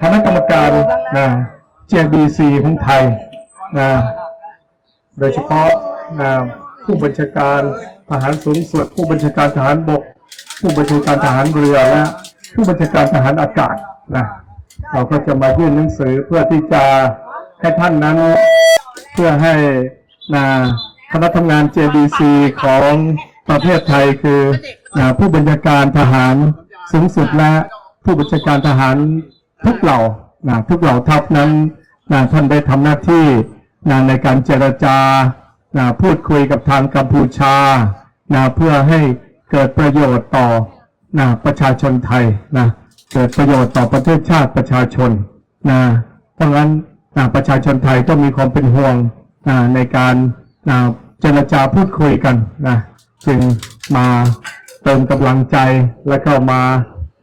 คณะกรรมการนะ JBC ของไทยนะโดยเฉพาะนะผู้บัญชาการทหารสูงสุดผู้บัญชาการทหารบก ผู้บัญชาการทหารเรือและผู้บัญชาการทหารอากาศนะเราก็จะมายื่นหนังสือเพื่อที่จะให้ท่านนั้น เพื่อให้นะคณะทำงาน JBC ของประเทศไทยคือนะผู้บัญชาการทหารสูงสุดและผู้บัญชาการทหาร ทุกเหล่านะทุกเหล่าทัพนั้นนะท่านได้ทำหน้าที่นะในการเจรจานะพูดคุยกับทางกัมพูชานะเพื่อให้เกิดประโยชน์ต่อนะประชาชนไทยนะเกิดประโยชน์ต่อประเทศชาติประชาชนนะเพราะงั้นนะประชาชนไทยก็มีความเป็นห่วงนะในการนะเจรจาพูดคุยกันนะจึงมาเติมกำลังใจและก็มา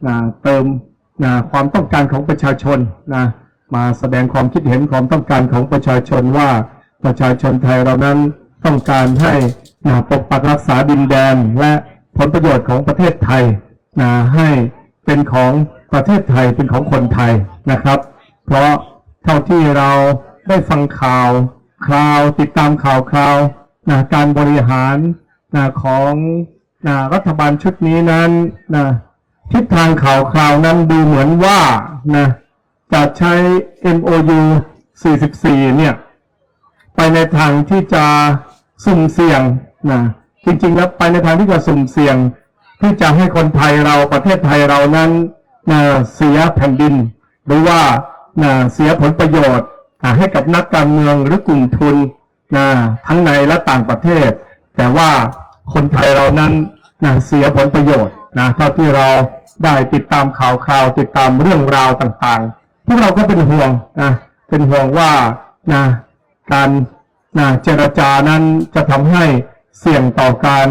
นะเติม นะความต้องการของประชาชนนะมาแสดงความคิดเห็นความต้องการของประชาชนว่าประชาชนไทยเรานั้นต้องการให้นะปกปักรักษาดินแดนและผลประโยชน์ของประเทศไทยนะให้เป็นของประเทศไทยเป็นของคนไทยนะครับ เพราะเท่าที่เราได้ฟังข่าวคราวติดตามข่าวคราวนะการบริหารนะของนะรัฐบาลชุดนี้นั้นนะ ทิศทางข่าวคราวนั้นดูเหมือนว่านะจะใช้ MOU 44 เนี่ย ไปในทางที่จะสุ่มเสี่ยงนะจริงๆแล้วไปในทางที่จะสุ่มเสี่ยง ที่จะให้คนไทยเราประเทศไทยเรานั้นนะเสียแผ่นดิน หรือว่านะเสียผลประโยชน์ให้กับนักการเมืองหรือกลุ่มทุนนะทั้งในและต่างประเทศ แต่ว่าคนไทยเรานั้นนะเสียผลประโยชน์ นะเท่าที่เราได้ติดตามข่าวคราวติดตามเรื่องราวต่างๆ พวกเราก็เป็นห่วงนะเป็นห่วงว่านะการนะเจรจานั้นจะทำให้เสี่ยงต่อการ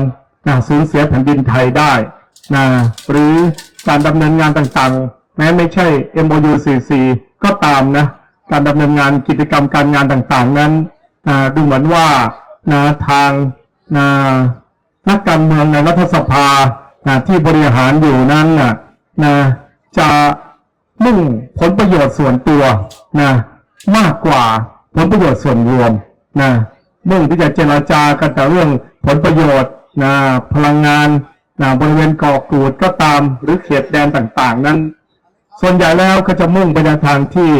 นะสูญเสียแผ่นดินไทยได้นะหรือการดำเนินงานต่างๆ แม้ไม่ใช่ MOU 44ก็ตามนะการดำเนินงานกิจกรรมการงานต่างๆนั้นนะดูเหมือนว่านะทางนะนักการเมืองในรัฐสภา นะที่บริหารอยู่นั้นนะนะจะมุ่งผลประโยชน์ส่วนตัวนะมากกว่าผลประโยชน์ส่วนรวมนะมุ่งที่จะเจรจากันแต่เรื่องผลประโยชน์นะพลังงานนะบริเวณเกาะกูดก็ตามหรือเขตแดนต่างๆ นั้น ส่วนใหญ่แล้วก็จะมุ่งไปในทางที่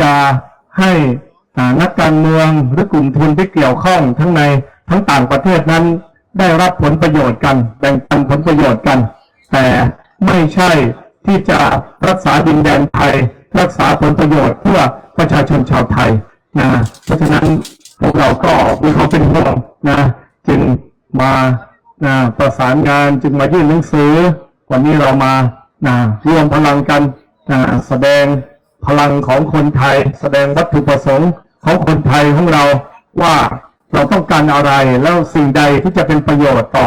จะให้นักการเมืองหรือกลุ่มทุนที่เกี่ยวข้องทั้งในทั้งต่างประเทศนั้น ได้รับผลประโยชน์กัน แบ่งปันผลประโยชน์กัน แต่ไม่ใช่ที่จะรักษาดินแดนไทย รักษาผลประโยชน์เพื่อประชาชนชาวไทยนะเพราะฉะนั้นพวกเราก็มีความเป็นห่วงนะจึงมานะประสานงานจึงมายื่นหนังสือ วันนี้เรามานะรวมพลังกันนะแสดงพลังของคนไทย แสดงวัตถุประสงค์ของคนไทยของเราว่า เราต้องการอะไรแล้วสิ่งใดที่จะเป็นประโยชน์ต่อ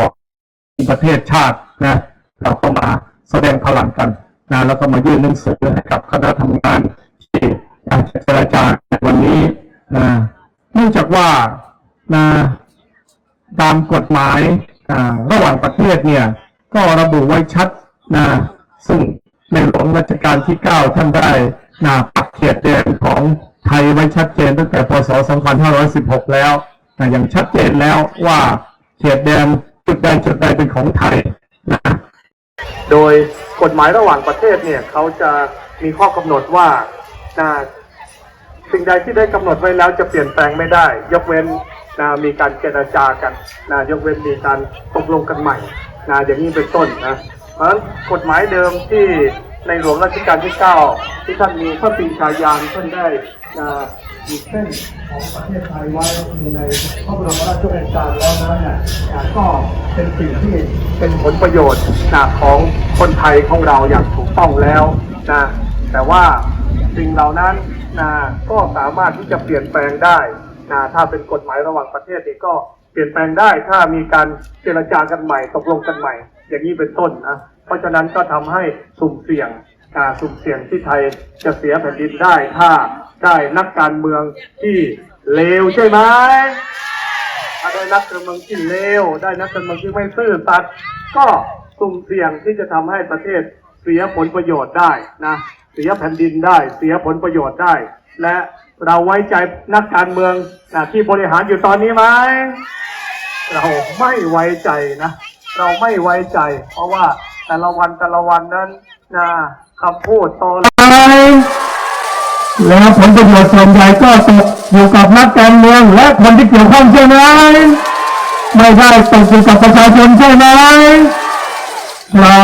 ประเทศชาตินะ เราก็มาแสดงพลังกันนะแล้วก็มายื่นหนังสือให้กับคณะทำงานที่อยาจะเจรจาในวันนี้นะเนื่องจากว่านะตามกฎหมายระหว่างประเทศเนี่ยก็ระบุไว้ชัดนะซึ่งในหลวงรัชกาลที่ 9 ท่านได้นะปักเขตแดนของไทยไว้ชัดเจนตั้งแต่พศ 2516 แล้ว อย่างชัดเจนแล้วว่าเขตแดนจุดใดจุดใดเป็นของไทยนะโดยกฎหมายระหว่างประเทศเนี่ยเขาจะมีข้อกำหนดว่าสิ่งใดที่ได้กำหนดไว้แล้วจะเปลี่ยนแปลงไม่ได้ ยกเว้นนะมีการเจรจากันนะยกเว้นมีการตกลงกันใหม่นะอย่างนี้เป็นต้นนะเพราะฉะนั้นกฎหมายเดิมที่ในหลวงรัชกาลที่ 9 ที่ท่านมีพระปีชาญาณท่านได้นะ ขีดเส้นของประเทศไทยไว้ในพระบรมราชโองการแล้วนั้นเนี่ยก็เป็นสิ่งที่เป็นผลประโยชน์นะของคนไทยของเราอย่างถูกต้องแล้วนะแต่ว่าสิ่งเหล่านั้นนะก็สามารถที่จะเปลี่ยนแปลงได้นะถ้าเป็นกฎหมายระหว่างประเทศนี่ก็เปลี่ยนแปลงได้ถ้ามีการเจรจากันใหม่ตกลงกันใหม่ อย่างนี้เป็นต้นนะเพราะฉะนั้นก็ทำให้สุ่มเสี่ยงอ่าสุ่มเสี่ยงที่ไทยจะเสียแผ่นดินได้ถ้า ได้นักการเมืองที่เลวใช่ไหมได้นักการเมืองที่เลวได้นักการเมืองที่ไม่ซื่อสัตย์ก็สุ่มเสี่ยงที่จะทำให้ประเทศเสียผลประโยชน์ได้นะเสียแผ่นดินได้ เสียผลประโยชน์ได้ และเราไว้ใจนักการเมืองนะที่บริหารอยู่ตอนนี้ไหมเราไม่ไว้ใจนะ เราไม่ไว้ใจ เพราะว่าแต่ละวันแต่ละวันนั้นนะคำพูดตอน แล้วผลประโยชน์ส่วนใหญ่ก็ตกอยู่กับนักการเมืองและคนที่เกี่ยวข้องใช่ไหมไม่ได้ตกอยู่กับประชาชนใช่ไหมเรา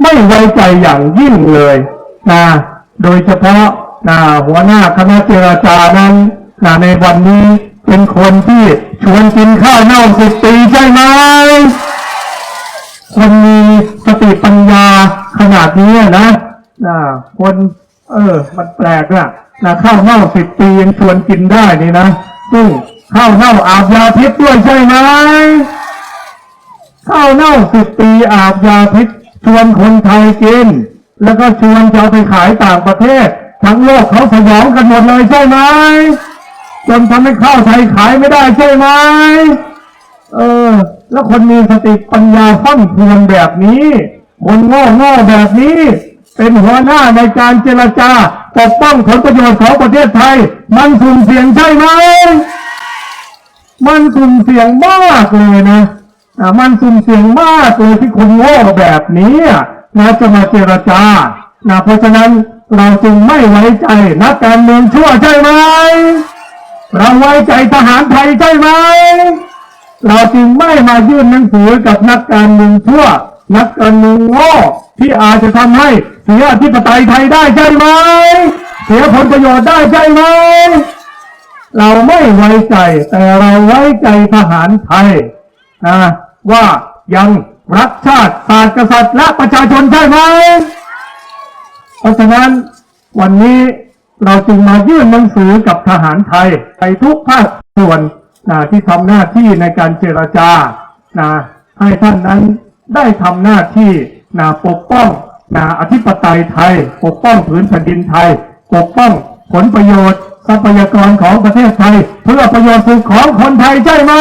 ไม่ไว้ใจอย่างยิ่งเลยนะโดยเฉพาะนะหัวหน้าคณะเจรจานั้นนะในวันนี้เป็นคนที่ชวนกินข้าวเน่าสิบปีใช่ไหมคนมีสติปัญญาขนาดนี้นะนะคน เออ มันแปลกอะ นะข้าวเน่าสิบปียังชวนกินได้นี่นะซึ่งข้าวเน่าอาบยาพิษด้วยใช่ไหมข้าวเน่าสิบปีอาบยาพิษชวนคนไทยกิน แล้วก็ชวนจะไปขายต่างประเทศ ทั้งโลกเขาสยองกันหมดเลยใช่ไหมจนทำให้ข้าวไทยขายไม่ได้ใช่ไหมเออ แล้วคนมีสติปัญญาฟั่นเฟือนแบบนี้ คนโง่โง่แบบนี้ เป็นหัวหน้าในการเจรจาปกป้องผลประโยชน์ของประเทศไทย มันสุ่มเสี่ยงใช่ไหมมันสุ่มเสี่ยงมากเลยนะมันสุ่มเสี่ยงมากเลยที่คนโง่แบบนี้นะจะมาเจรจานะเพราะฉะนั้นเราจึงไม่ไว้ใจนักการเมืองชั่วใช่ไหมเราไว้ใจทหารไทยใช่ไหมเราจึงไม่มายื่นหนังสือกับนักการเมืองชั่ว นักการเมืองโง่ที่อาจจะทำให้เสียอธิปไตยไทยได้ใช่ไหมเสียผลประโยชน์ได้ใช่ไหมเราไม่ไว้ใจแต่เราไว้ใจทหารไทยนะว่ายังรักชาติศาสตร์กษัตริย์และประชาชนใช่ไหมเพราะฉะนั้นวันนี้เราจึงมายื่นหนังสือกับทหารไทยไปทุกภาคส่วนนะที่ทำหน้าที่ในการเจรจานะให้ท่านนั้น ได้ทำหน้าที่นะปกป้องนะอธิปไตยไทย ปกป้องผืนแผ่นดินไทย ปกป้องผลประโยชน์ ทรัพยากรของประเทศไทย เพื่อประโยชน์สุขของคนไทยใช่ไหม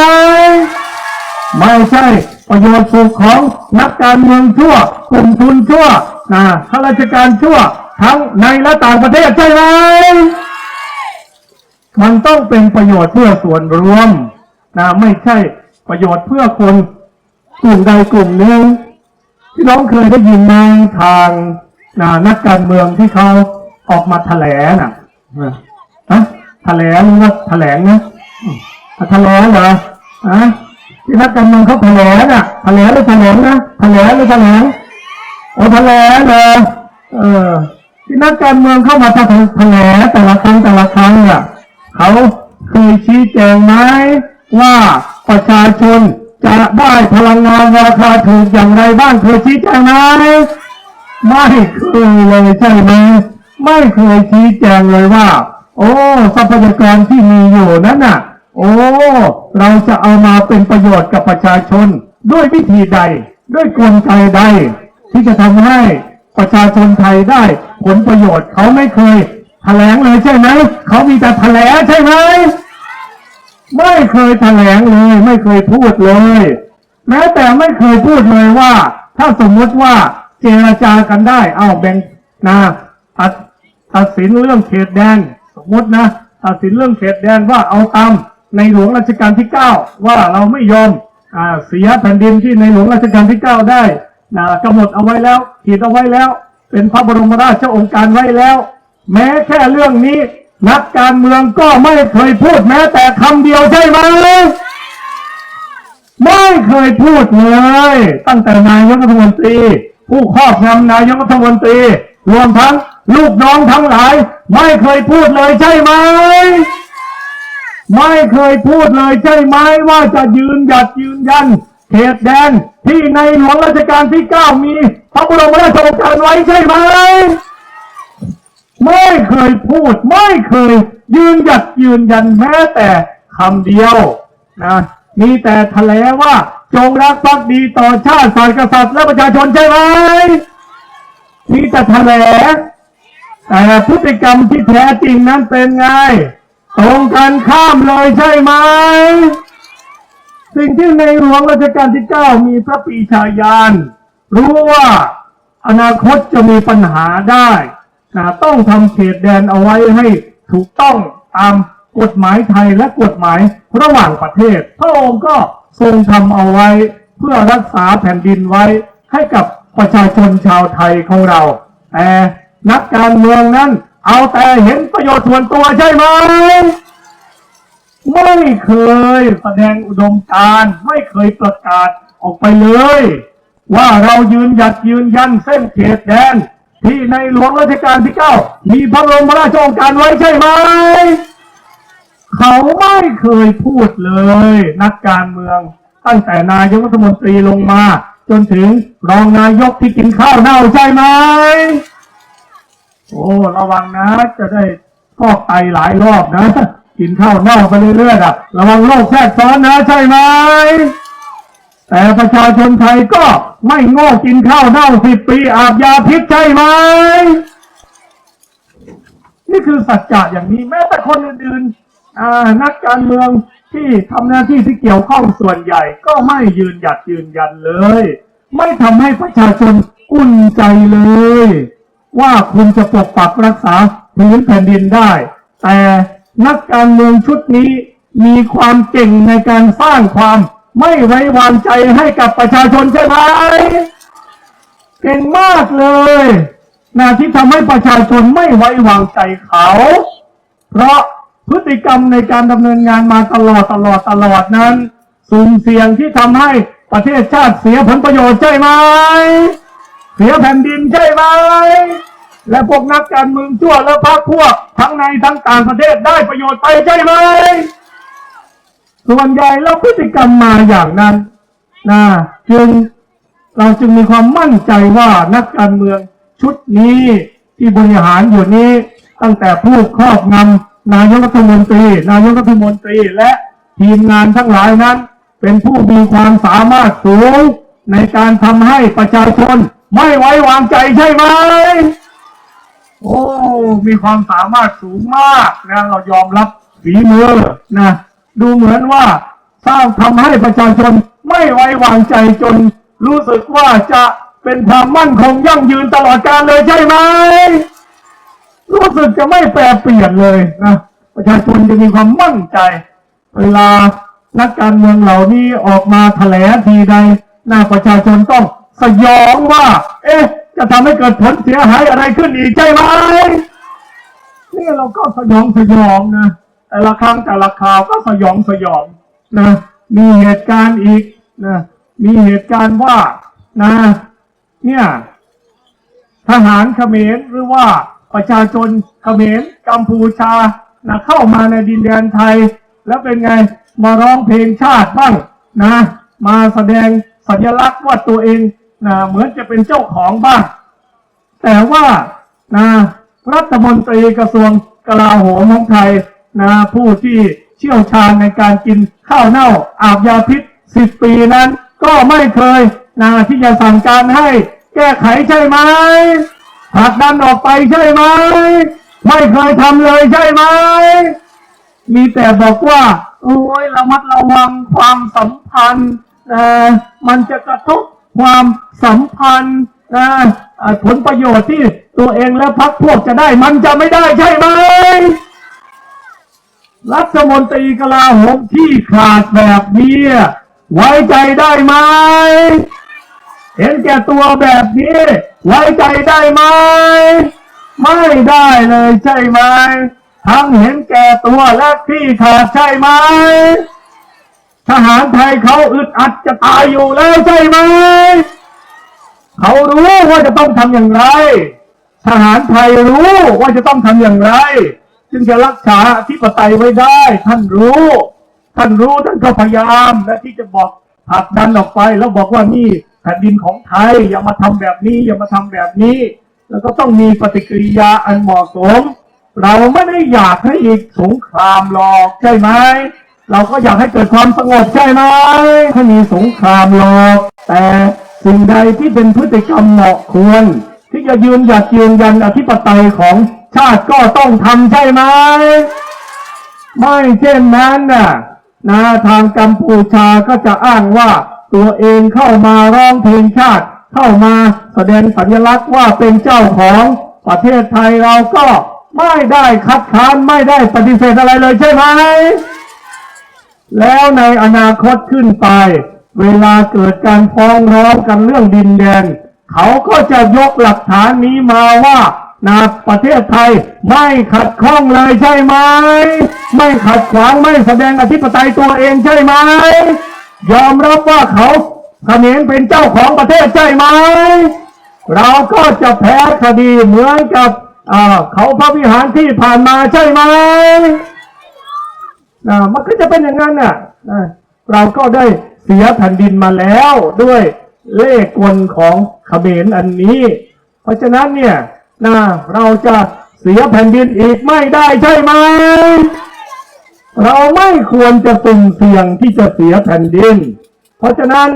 ไม่ใช่ประโยชน์สุขของนักการเมืองชั่วกลุ่มทุนชั่วนะข้าราชการชั่ว ทั้งในและต่างประเทศใช่ไหมมันต้องเป็นประโยชน์เพื่อส่วนรวมนะไม่ใช่ประโยชน์เพื่อคน กลุ่มใดกลุ่มหนึ่งที่น้องเคยได้ยินในทางนะนักการเมืองที่เขาออกมาแถลงน่ะฮะแถลงหรือว่าแถลงนะอืมแถลงเหรอฮะที่นักการเมืองเขาแถลงอะแถลงหรือแถลงนะแถลงหรือแถลงโอ้แถลงเหรอเออที่นักการเมืองเข้ามาแถลงแถลงแต่ละครั้งแต่ละครั้งอะเขาเคยชี้แจงไหมว่าประชาชน จะได้พลังงานราคาถูกอย่างไรบ้างเคยชี้แจงไหมไม่เคยเลยใช่ไหมไม่เคยชี้แจงเลยว่า โอ้ทรัพยากรที่มีอยู่นั้นน่ะ โอ้เราจะเอามาเป็นประโยชน์กับประชาชน ด้วยวิธีใด ด้วยกลไกใด ที่จะทำให้ประชาชนไทยได้ ผลประโยชน์เขาไม่เคยแถลงเลยใช่ไหมเขามีแต่แถลงใช่ไหม ไม่เคยแถลงเลย ไม่เคยพูดเลย แม้แต่ไม่เคยพูดเลยว่า ถ้าสมมติว่าเจรจากันได้ เอาแบ่งนะตัดตัดสินเรื่องเขตแดน สมมตินะตัดสินเรื่องเขตแดนว่าเอาตามในหลวงรัชกาลที่เก้าว่าเราไม่ยอมอ่าเสียแผ่นดินที่ในหลวงรัชกาลที่เก้าได้นะกำหนดเอาไว้แล้วขีดเอาไว้แล้ว เป็นพระบรมราชโองการไว้แล้ว แม้แค่เรื่องนี้ นักการเมืองก็ไม่เคยพูดแม้แต่คำเดียวใช่ไหมไม่เคยพูดเลย ตั้งแต่นายกรัฐมนตรี ผู้ครอบงำนายกรัฐมนตรี รวมทั้งลูกน้องทั้งหลาย ไม่เคยพูดเลยใช่ไหมไม่เคยพูดเลยใช่ไหมว่าจะยืนหยัดยืนยันเขตแดนที่ในหลวงรัชกาลที่เก้ามีพระบรมราชโองการไว้ใช่ไหม ไม่เคยพูด ไม่เคย ยืนหยัดยืนยันแม้แต่คำเดียวนะมีแต่แถลงว่าจงรักภักดีต่อชาติศาสตร์กษัตริย์และประชาชนใช่ไหมมีแต่แถลงแต่พฤติกรรมที่แท้จริงนั้นเป็นไง ตรงกันข้ามเลยใช่ไหมสิ่งที่ในหลวงรัชกาลที่เก้ามีพระปีชาญาณรู้ว่าอนาคตจะมีปัญหาได้ ต้องทำเขตแดนเอาไว้ให้ถูกต้องตามกฎหมายไทยและกฎหมายระหว่างประเทศ พระองค์ก็ทรงทำเอาไว้ เพื่อรักษาแผ่นดินไว้ให้กับประชาชนชาวไทยของเรา แต่นักการเมืองนั้น เอาแต่เห็นประโยชน์ส่วนตัวใช่ไหมไม่เคยแสดงอุดมการณ์ไม่เคยประกาศออกไปเลย ว่าเรายืนหยัดยืนยันเส้นเขตแดน ที่ในหลวงรัชกาลที่เก้ามีพระบรมราชโองการไว้ใช่ไหม เขาไม่เคยพูดเลย นักการเมืองตั้งแต่นายกรัฐมนตรีลงมา จนถึงรองนายกที่กินข้าวเน่าใช่ไหม โอ้ระวังนะ จะได้ฟอกไตหลายรอบนะ กินข้าวเน่าไปเรื่อยๆอะ ระวังโรคแทรกซ้อนนะใช่ไหม แต่ประชาชนไทยก็ไม่โง่กินข้าวเน่าสิบปีอาบยาพิษใช่ไหม นี่คือสัจจะอย่างนี้แม้แต่คนอื่นๆอ่านักการเมืองที่ทำหน้าที่ที่เกี่ยวข้องส่วนใหญ่ ก็ไม่ยืนหยัดยืนยันเลย ไม่ทำให้ประชาชนอุ่นใจเลย ว่าคุณจะปกปักรักษาพื้นแผ่นดินได้ แต่นักการเมืองชุดนี้มีความเก่งในการสร้างความ ไม่ไว้วางใจให้กับประชาชนใช่ไหมเก่งมากเลยนะที่ทำให้ประชาชนไม่ไว้วางใจเขา เพราะพฤติกรรมในการดำเนินงานมาตลอดตลอดตลอดนั้น สุ่มเสี่ยงที่ทำให้ประเทศชาติเสียผลประโยชน์ใช่ไหมเสียแผ่นดินใช่ไหมและพวกนักการเมืองชั่วและพรรคพวกทั้งในทั้งต่างประเทศได้ประโยชน์ไปใช่ไหม ส่วนใหญ่แล้วพฤติกรรมมาอย่างนั้นนะจึงเราจึงมีความมั่นใจว่านักการเมืองชุดนี้ที่บริหารอยู่นี้ ตั้งแต่ผู้ครอบงำนายกรัฐมนตรี นายกรัฐมนตรีและทีมงานทั้งหลายนั้น เป็นผู้มีความสามารถสูงในการทำให้ประชาชนไม่ไว้วางใจใช่ไหมโอ้ มีความสามารถสูงมากนะ เรายอมรับฝีมือนะ ดูเหมือนว่าสร้างทำให้ประชาชนไม่ไว้วางใจจนรู้สึกว่าจะเป็นความมั่นคงยั่งยืนตลอดกาลเลยใช่ไหมรู้สึกจะไม่แปรเปลี่ยนเลยนะประชาชนจะมีความมั่นใจ เวลานักการเมืองเหล่านี้ออกมาแถลงทีใดหน้าประชาชนต้องสยองว่า เอ๊ะ จะทำให้เกิดผลเสียหายอะไรขึ้นอีกใช่ไหมนี่เราก็สยองสยองนะ แต่ละครั้งแต่ละคราวก็สยองสยองนะมีเหตุการณ์อีกนะมีเหตุการณ์ว่านะเนี่ยทหารเขมรหรือว่าประชาชนเขมรกัมพูชานะเข้ามาในดินแดนไทย แล้วเป็นไงมาร้องเพลงชาติบ้างนะ มาแสดงสัญลักษณ์ว่าตัวเองนะเหมือนจะเป็นเจ้าของบ้าง แต่ว่านะรัฐมนตรีกระทรวงกลาโหมของไทย นะผู้ที่เชี่ยวชาญในการกินข้าวเน่าอาบยาพิษสิบปีนั้น ก็ไม่เคยนะที่จะสั่งการให้แก้ไขใช่ไหมผลักดันออกไปใช่ไหมไม่เคยทำเลยใช่ไหมมีแต่บอกว่าโอ้ยระมัดระวังความสัมพันธ์นะมันจะกระทบความสัมพันธ์นะผลประโยชน์ที่ตัวเองและพรรคพวกจะได้มันจะไม่ได้ใช่ไหม รัฐมนตรีกลาโหมที่ขาดแบบนี้ไว้ใจได้ไหม เห็นแก่ตัวแบบนี้ ไว้ใจได้ไหม ไม่ได้เลยใช่ไหม ทั้งเห็นแก่ตัวและที่ขาดใช่ไหม ทหารไทยเขาอึดอัดจะตายอยู่แล้วใช่ไหม เขารู้ว่าจะต้องทำอย่างไร ทหารไทยรู้ว่าจะต้องทำอย่างไร จึงจะรักษาอธิปไตยไว้ได้ ท่านรู้ ท่านรู้ท่านก็พยายามและที่จะบอกผลักดันออกไป แล้วบอกว่านี่แผ่นดินของไทยอย่ามาทำแบบนี้ อย่ามาทำแบบนี้ แล้วก็ต้องมีปฏิกิริยาอันเหมาะสม เราไม่ได้อยากให้อีกสงครามหรอกใช่ไหมเราก็อยากให้เกิดความสงบใช่ไหมถ้ามีสงครามหรอกแต่สิ่งใดที่เป็นพฤติกรรมเหมาะควร ที่จะยืนหยัดยืนยันอธิปไตยของ ชาติก็ต้องทำใช่ไหม ไม่เช่นนั้นน่ะนะทางกัมพูชาก็จะอ้างว่าตัวเองเข้ามาร้องเพลงชาติ เข้ามาแสดงสัญลักษณ์ว่าเป็นเจ้าของประเทศไทยเราก็ไม่ได้คัดค้านไม่ได้ปฏิเสธอะไรเลยใช่ไหม แล้วในอนาคตขึ้นไป เวลาเกิดการฟ้องร้องกันเรื่องดินแดน เขาก็จะยกหลักฐานนี้มาว่า นาประเทศไทยไม่ขัดข้องเลยใช่ไหม ไม่ขัดขวางไม่แสดงอธิปไตยตัวเองใช่ไหม ยอมรับว่าเขาเขมรเป็นเจ้าของประเทศใช่ไหม เราก็จะแพ้คดีเหมือนกับเขาพระวิหารที่ผ่านมาใช่ไหมนะมันก็จะเป็นอย่างนั้นน่ะเราก็ได้เสียแผ่นดินมาแล้วด้วยเล่กลของเขมรอันนี้ เพราะฉะนั้นเนี่ย นะเราจะเสียแผ่นดินอีกไม่ได้ใช่ไหม เราไม่ควรจะสุ่มเสี่ยงที่จะเสียแผ่นดิน เพราะฉะนั้น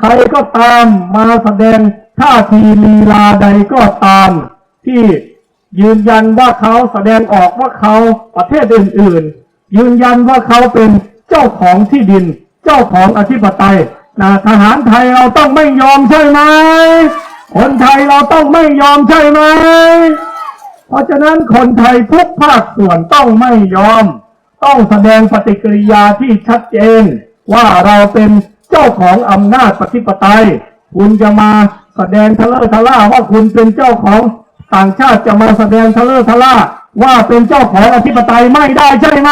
ใครก็ตามมาแสดงท่าทีลีลาใดก็ตาม ที่ยืนยันว่าเขาแสดงออกว่าเขาประเทศอื่น ๆ ยืนยันว่าเขาเป็นเจ้าของที่ดิน เจ้าของอธิปไตยนะทหารไทยเราต้องไม่ยอมใช่ไหมคนไท ยเราต้องไม่ยอมใช่ไหม เพราะฉะนั้นคนไทยทุกภาคส่วนต้องไม่ยอม ต้องแสดงปฏิกิริยาที่ชัดเจน ว่าเราเป็นเจ้าของอำนาจปฏิปไตย คุณจะมาแสดงทะเลอะทะล่าว่าคุณเป็นเจ้าของต่างชาติจะมาแสดงทะเลอะทะล่าว่าเป็นเจ้าของอธิปไตยไม่ได้ใช่ไหม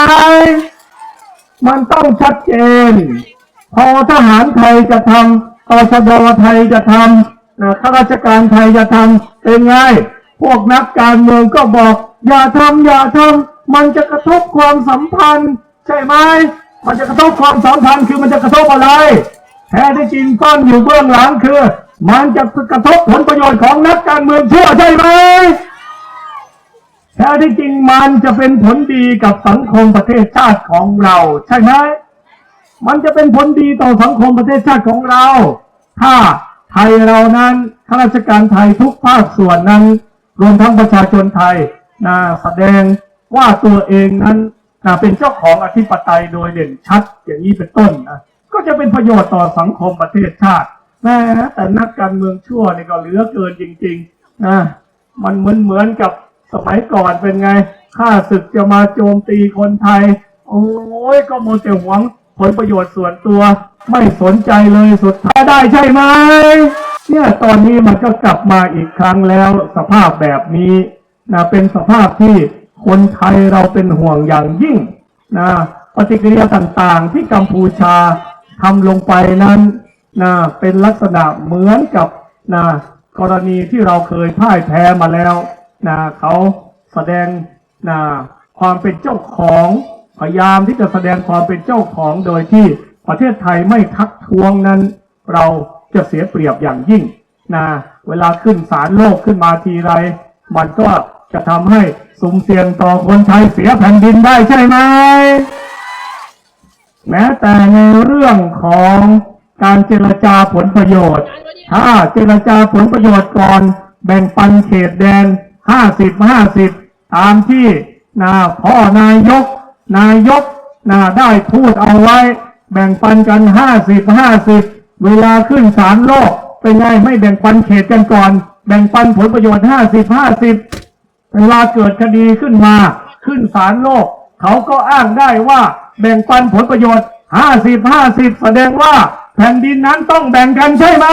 มันต้องชัดเจน พอทหารไทยจะทำตชดไทยจะทำ ข้าราชการไทยจะทำเป็นไง พวกนักการเมืองก็บอก อย่าทำอย่าทำมันจะกระทบความสัมพันธ์ ใช่ไหมมันจะกระทบความสัมพันธ์คือมันจะกระทบอะไรแท้ที่จริงก้นอยู่เบื้องหลังคือ มันจะกระทบผลประโยชน์ของนักการเมืองชั่วใช่ไหมแท้ที่จริงมันจะเป็นผลดีกับสังคมประเทศชาติของเรา ใช่ไหมมันจะเป็นผลดีต่อสังคมประเทศชาติของเรา ถ้า ไทยเรานั้นข้าราชการไทยทุกภาคส่วนนั้น รวมทั้งประชาชนไทยนะแสดงว่าตัวเองนั้นนะเป็นเจ้าของอธิปไตยโดยเด่นชัดอย่างนี้เป็นต้นนะก็จะเป็นประโยชน์ต่อสังคมประเทศชาติแม้แต่นักการเมืองชั่วนี่ก็เหลือเกินจริงๆนะมันเหมือนเหมือนกับสมัยก่อนเป็นไงข้าศึกจะมาโจมตีคนไทย โอ้ยก็โมวแต่หวัง ผลประโยชน์ส่วนตัวไม่สนใจเลยสุดท้ายได้ใช่ไหมเนี่ยตอนนี้มันก็กลับมาอีกครั้งแล้วสภาพแบบนี้นะเป็นสภาพที่คนไทยเราเป็นห่วงอย่างยิ่งนะปฏิกิริยาต่างๆ ที่กัมพูชาทำลงไปนั้นนะเป็นลักษณะเหมือนกับนะกรณีที่เราเคยพ่ายแพ้มาแล้วนะเขาแสดงนะความเป็นเจ้าของ พยายามที่จะแสดงความเป็นเจ้าของโดยที่ประเทศไทยไม่ทักท้วงนั้น เราจะเสียเปรียบอย่างยิ่งนะเวลาขึ้นศาลโลกขึ้นมาทีไร มันก็จะทำให้สุ่มเสี่ยงต่อคนไทยเสียแผ่นดินได้ใช่ไหมแม้แต่ในเรื่องของการเจรจาผลประโยชน์ ถ้าเจรจาผลประโยชน์ก่อนแบ่งปันเขตแดน50 50ตามที่นาพ่อนายก นายกนาได้พูดเอาไว้ แบ่งปันกัน50 50เวลาขึ้นศาลโลกเป็นไงไม่แบ่งปันเขตกันก่อน แบ่งปันผลประโยชน์50 50เวลาเกิดคดีขึ้นมา ขึ้นศาลโลก เขาก็อ้างได้ว่าแบ่งปันผลประโยชน์50 50แสดงว่าแผ่นดินนั้นต้องแบ่งกันใช่ไหม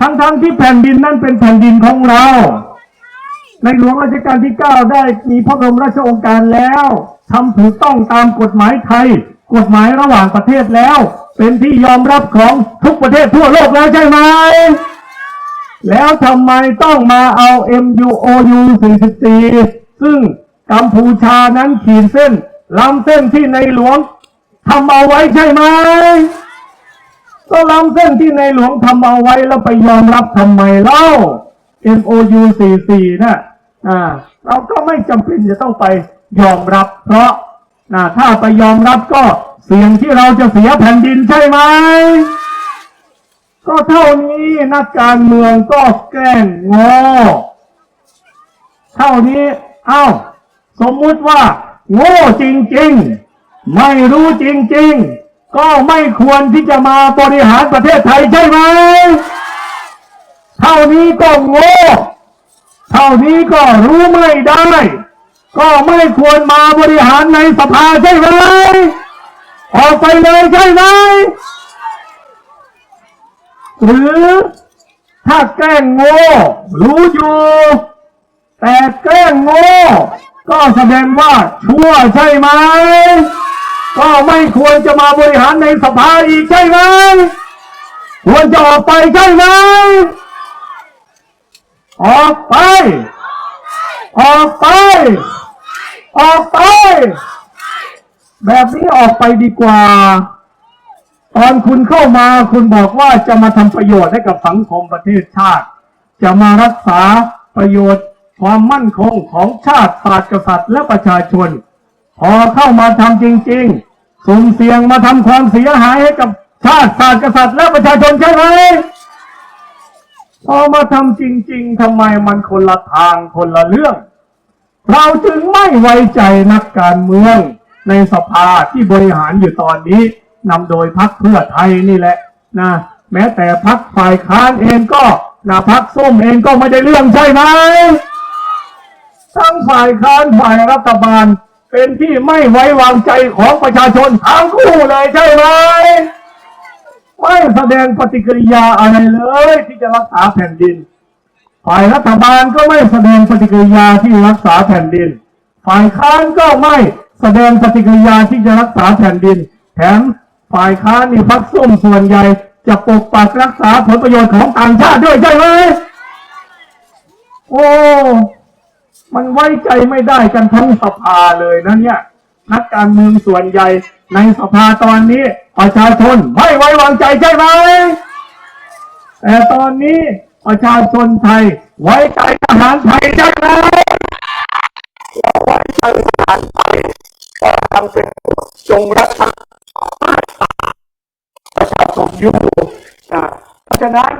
ทั้งๆที่แผ่นดินนั้นเป็นแผ่นดินของเรา ในหลวงรัชกาลที่ 9 ได้มีพระบรมราชโองการแล้วทำถูกต้องตามกฎหมายไทย กฎหมายระหว่างประเทศแล้ว เป็นที่ยอมรับของทุกประเทศทั่วโลกแล้วใช่ไหม แล้วทำไมต้องมาเอา MUOU 44 ซึ่งกัมพูชานั้นขีดเส้นล้ำเส้นที่ในหลวงทำเอาไว้ใช่ไหมก็ล้ำเส้นที่ในหลวงทำเอาไว้แล้วไปยอมรับทำไมเล่า MOU 44น่ะ อ่าเราก็ไม่จำเป็นจะต้องไปยอมรับ เพราะนะถ้าไปยอมรับก็เสี่ยงที่เราจะเสียแผ่นดินใช่ไหมก็เท่านี้นักการเมืองก็แกล้งงอเท่านี้ เอ้า สมมุติว่า โง่จริงๆ ไม่รู้จริงๆ ก็ไม่ควรที่จะมาบริหารประเทศไทยใช่ไหม เท่านี้ก็โง่ เท่านี้ก็รู้ไม่ได้ ก็ไม่ควรมาบริหารในสภาใช่ไหมออกไปเลยใช่ไหมหรือถ้าแกล้งโง่รู้อยู่ แต่แกล้งโง่ก็แสดงว่าชั่วใช่ไหมก็ไม่ควรจะมาบริหารในสภาอีกใช่ไหมควรจะออกไปใช่ไหม ออกไป ออกไป ออกไป แบบนี้ออกไปดีกว่า ตอนคุณเข้ามาคุณบอกว่าจะมาทำประโยชน์ให้กับสังคมประเทศชาติ จะมารักษาประโยชน์ความมั่นคงของชาติศาสตร์กษัตริย์และประชาชน พอเข้ามาทำจริง ๆ สุ่มเสี่ยงมาทำความเสียหายให้กับชาติศาสตร์กษัตริย์และประชาชนใช่ไหม พอมาทำจริง ๆทำไมมันคนละทางคนละเรื่อง เราจึงไม่ไว้ใจนักการเมืองในสภาที่บริหารอยู่ตอนนี้นำโดยพักเพื่อไทยนี่แหละนะแม้แต่พักฝ่ายค้านเองก็นะพักส้มเองก็ไม่ได้เรื่องใช่ไหมทั้งฝ่ายค้านฝ่ายรัฐบาล เป็นที่ไม่ไว้วางใจของประชาชนทั้งคู่เลยใช่ไหม ไม่แสดงปฏิกิริยาอะไรเลย ที่จะรักษาแผ่นดิน ฝ่ายรัฐบาลก็ไม่แสดงปฏิกิริยาที่รักษาแผ่นดิน ฝ่ายค้านก็ไม่แสดงปฏิกิริยาที่จะรักษาแผ่นดิน แถมฝ่ายค้านนี่พักส้มส่วนใหญ่ จะปกปักรักษาผลประโยชน์ของต่างชาติด้วยใช่ไหมโอ้มันไว้ใจไม่ได้กันทั้งสภาเลยนะเนี่ย นักการเมืองส่วนใหญ่ในสภาตอนนี้ ประชาชนไม่ไว้วางใจใช่ไหม แต่ตอนนี้ประชาชนไทยไว้ใจทหารไทยใช่ไหมเราไว้ใจทหารไทยก็ทำเป็นจงรักษาประชาชนอยู่นะเพราะฉะนั้น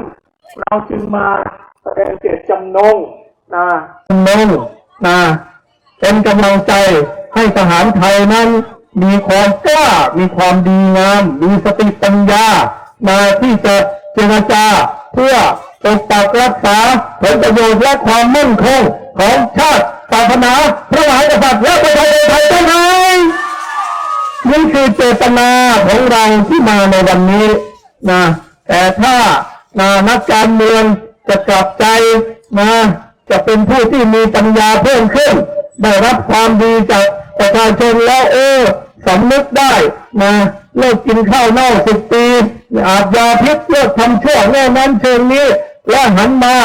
เราจึงมาแสดงเจตจำนงนะจำนงนะเป็นกำลังใจให้ทหารไทยนั้น มีความกล้า มีความดีงาม มีสติปัญญา มาที่จะเจรจา เพื่อปกปักรักษาผลประโยชน์และความมั่นคงของชาติศาสนาพระมหากษัตริย์และประชาชนไทยทั้งหลายนี่คือเจตนาของเราที่มาในวันนี้นะแต่ถ้านะนักการเมืองจะกลับใจนะจะเป็นผู้ที่มีปัญญาเพิ่มขึ้น ได้รับความดีจาก ประชาชนแล้วเออสำนึกได้นะเลิกกินข้าวเน่าสิบปีอาบยาพิษเลิกทำชั่วแน่นั้นเชิงนี้ และหันมา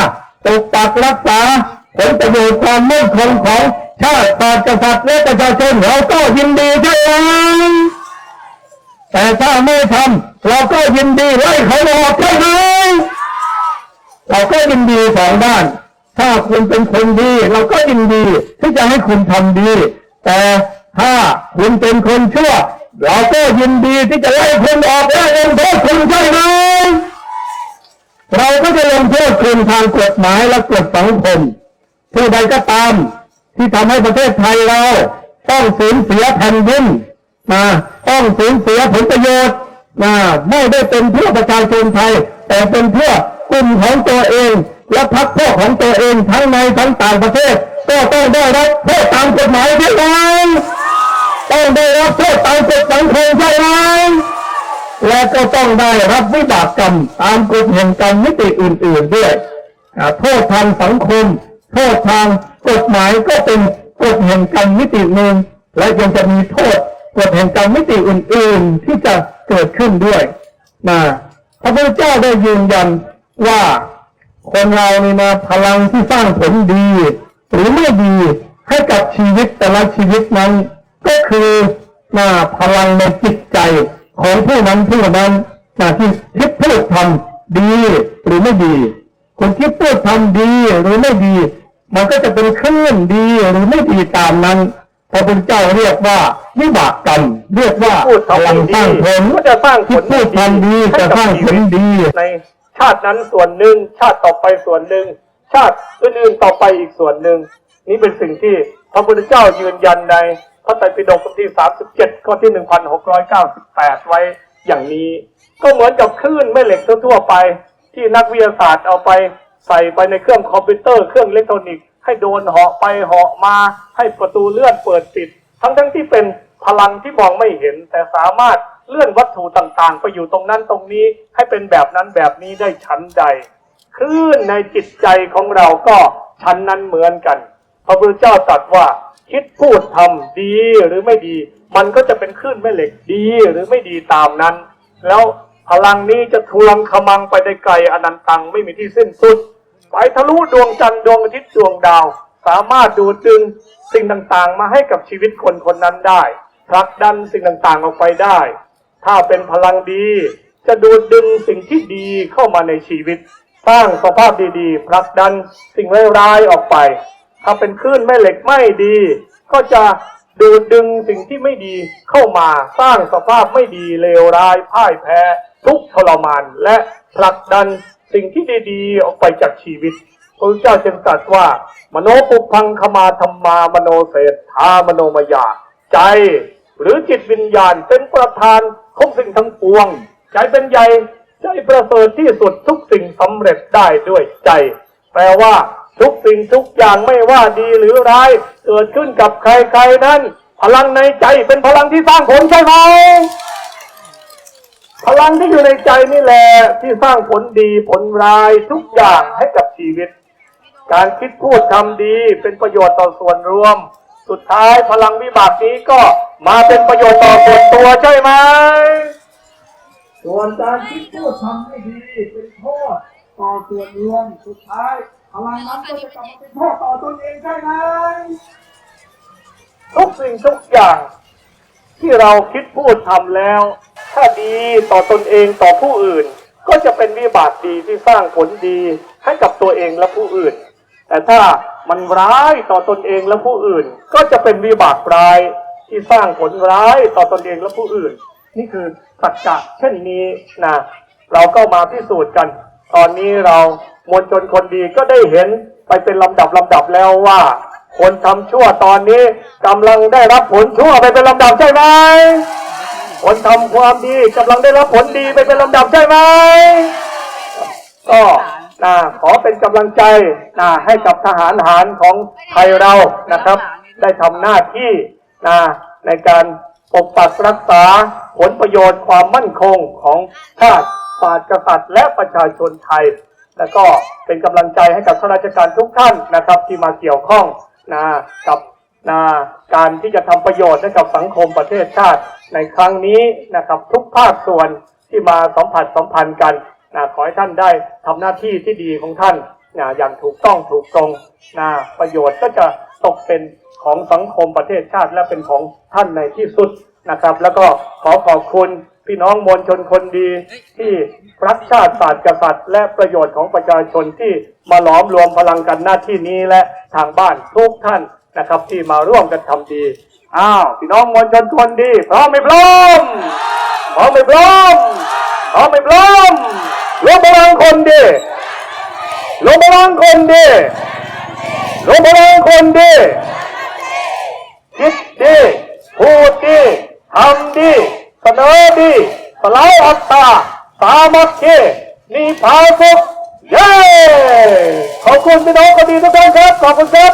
ปกปักรักษาผลประโยชน์ความมั่นคงของชาติศาสตร์กษัตริย์และประชาชนเราก็ยินดีใช่ไหมแต่ถ้าไม่ทำเราก็ยินดีไล่เขาออกใช่ไหมเราก็ยินดีสองด้าน ถ้าคุณเป็นคนดี เราก็ยินดีที่จะให้คุณทำดี แต่ถ้าคุณเป็นคนชั่ว เราก็ยินดีที่จะไล่คุณออกและลงโทษคุณใช่ไหมเราก็จะลงโทษคุณทางกฎหมายและกฎสังคมผู้ใดก็ตาม ที่ทำให้ประเทศไทยเรา ต้องสูญเสียแผ่นดินนะต้องสูญเสียผลประโยชน์นะไม่ได้เป็นเพื่อประชาชนไทย แต่เป็นเพื่อกลุ่มของตัวเอง และพรรคพวกของตัวเองทั้งในทั้งต่างประเทศ ก็ต้องได้รับโทษตามกฎหมายใช่ไหต้องได้รับโทษตามกฎสังคมใช่ไหมและก็ต้องได้รับวิบากกรรมตามกฎแห่งกรรมมิติอื่น ๆด้วยโทษทางสังคม โทษทางกฎหมายก็เป็นกฎแห่งกรรมมิติหนึ่งและยังจะมีโทษกฎแห่งกรรมมิติอื่น ๆ ที่จะเกิดขึ้นด้วยนะพระพุทธเจ้าได้ยืนยันว่า คนเรานี่นะพลังที่สร้างผลดี หรือไม่ดีให้กับชีวิตแต่ละชีวิตนั้น ก็คือนะพลังในจิตใจของผู้นั้นผู้นั้นนะที่คิดพูดทำดีหรือไม่ดีคนคิดพูดทำดีหรือไม่ดี มันก็จะเป็นคลื่นดีหรือไม่ดีตามนั้นพระพุทธเจ้าเรียกว่าวิบากกรรมเรียกว่าพูดพลังสร้างผลก็จะสร้างผคิดลพูดทำดีจะสร้างผลดีใน ชาตินั้นส่วนหนึ่ง ชาติต่อไปส่วนหนึ่ง ชาติอื่นๆต่อไปอีกส่วนหนึ่ง นี่เป็นสิ่งที่พระพุทธเจ้ายืนยันในพระไตรปิฎกบทที่ 37 ข้อที่ 1698 ไว้อย่างนี้ ก็เหมือนกับคลื่นแม่เหล็กทั่วไป ที่นักวิทยาศาสตร์เอาไปใส่ไปในเครื่องคอมพิวเตอร์เครื่องอิเล็กทรอนิกส์ให้โดนเหาะไปเหาะมา ให้ประตูเลื่อนเปิดปิด ทั้งทั้งๆที่เป็นพลังที่มองไม่เห็นแต่สามารถ เลื่อนวัตถุต่างๆ ไปอยู่ตรงนั้นตรงนี้ให้เป็นแบบนั้นแบบนี้ได้ชั้นใดคลื่นในจิตใจของเราก็ชั้นนั้นเหมือนกัน พระพุทธเจ้าตรัสว่าคิดพูดทำดีหรือไม่ดี มันก็จะเป็นคลื่นแม่เหล็กดีหรือไม่ดีตามนั้น แล้วพลังนี้จะทวงขมังไปได้ไกลอนันตังไม่มีที่สิ้นสุด ไปทะลุดวงจันทร์ดวงอาทิตย์ดวงดาว สามารถดูดดึงสิ่งต่างๆ มาให้กับชีวิตคนคนนั้นได้ผลักดันสิ่งต่างๆออกไปได้ ถ้าเป็นพลังดี จะดูดดึงสิ่งที่ดีเข้ามาในชีวิต สร้างสภาพดีๆผลักดันสิ่งร้ายๆออกไป ถ้าเป็นคลื่นแม่เหล็กไม่ดี ก็จะดูดดึงสิ่งที่ไม่ดีเข้ามาสร้างสภาพไม่ดีเลวร้ายพ่ายแพ้ ทุกข์ทรมาน และผลักดันสิ่งที่ดีๆออกไปจากชีวิตพระเจ้าจึงตรัสว่า มโนปุพังขมาธรรมามโนเศรษฐามโนมยา ใจ หรือจิตวิญญาณเป็นประธานของสิ่งทั้งปวง ใจเป็นใหญ่ใจประเสริฐที่สุดทุกสิ่งสำเร็จได้ด้วยใจ แปลว่าทุกสิ่งทุกอย่างไม่ว่าดีหรือร้าย เกิดขึ้นกับใครๆนั้น พลังในใจเป็นพลังที่สร้างผลใช่ไหมพลังที่อยู่ในใจนี่แหละที่สร้างผลดีผลร้ายทุกอย่างให้กับชีวิต การคิดพูดทำดีเป็นประโยชน์ต่อส่วนรวม สุดท้ายพลังวิบากนี้ก็มาเป็นประโยชน์ต่อส่วนตัวใช่ไหมส่วนการคิดพูดทำไม่ดีเป็นโทษต่อส่วนรวมสุดท้ายพลังนั้นก็จะกลับมาเป็นโทษต่อตนเองใช่ไหมทุกสิ่งทุกอย่างที่เราคิดพูดทำแล้ว ถ้าดีต่อตนเองต่อผู้อื่น ก็จะเป็นวิบากดีที่สร้างผลดีให้กับตัวเองและผู้อื่น แต่ถ้า มันร้ายต่อตนเองและผู้อื่น ก็จะเป็นวิบากร้ายที่สร้างผลร้ายต่อตนเองและผู้อื่น นี่คือสัจจะเช่นนี้นะเราก็มาพิสูจน์กัน ตอนนี้เรามวลชนคนดีก็ได้เห็นไปเป็นลำดับลำดับแล้วว่า คนทำชั่วตอนนี้กำลังได้รับผลชั่วไปเป็นลำดับใช่ไหมคนทำความดีกำลังได้รับผลดีไปเป็นลำดับใช่ไหมก็ นะขอเป็นกำลังใจนะให้กับทหารหารของไทยเรานะครับ ได้ทำหน้าที่นะในการปกปักรักษาผลประโยชน์ความมั่นคงของชาติศาสตร์กษัตริย์และประชาชนไทย แล้วก็เป็นกำลังใจให้กับข้าราชการทุกท่านนะครับ ที่มาเกี่ยวข้องนะกับนะการที่จะทำประโยชน์ให้กับสังคมประเทศชาติในครั้งนี้นะครับ ทุกภาคส่วนที่มาสัมผัสสัมพันธ์กัน นะขอให้ท่านได้ทำหน้าที่ที่ดีของท่านนะอย่างถูกต้องถูกตรงนะประโยชน์ก็จะตกเป็นของสังคมประเทศชาติ และเป็นของท่านในที่สุดนะครับ แล้วก็ขอขอบคุณพี่น้องมวลชนคนดีที่รักชาติศาสตร์กษัตริย์ และประโยชน์ของประชาชนที่มาหลอมรวมพลังกันหน้าที่นี้และทางบ้านทุกท่านนะครับ ที่มาร่วมกันทำดีอ้าวพี่น้องมวลชนคนดีพร้อมไหมพร้อมพร้อมไหมพร้อมพร้อมไหมพร้อม รวมพลังคนดีรวมพลังคนดีรวมพลังคนดีคิดดีพูดดีทำดีเสนอดีสลายอัตตาสามัคคีมีภาสุขเย้ขอบคุณพี่น้องคนดีทุกท่านครับ ขอบคุณครับ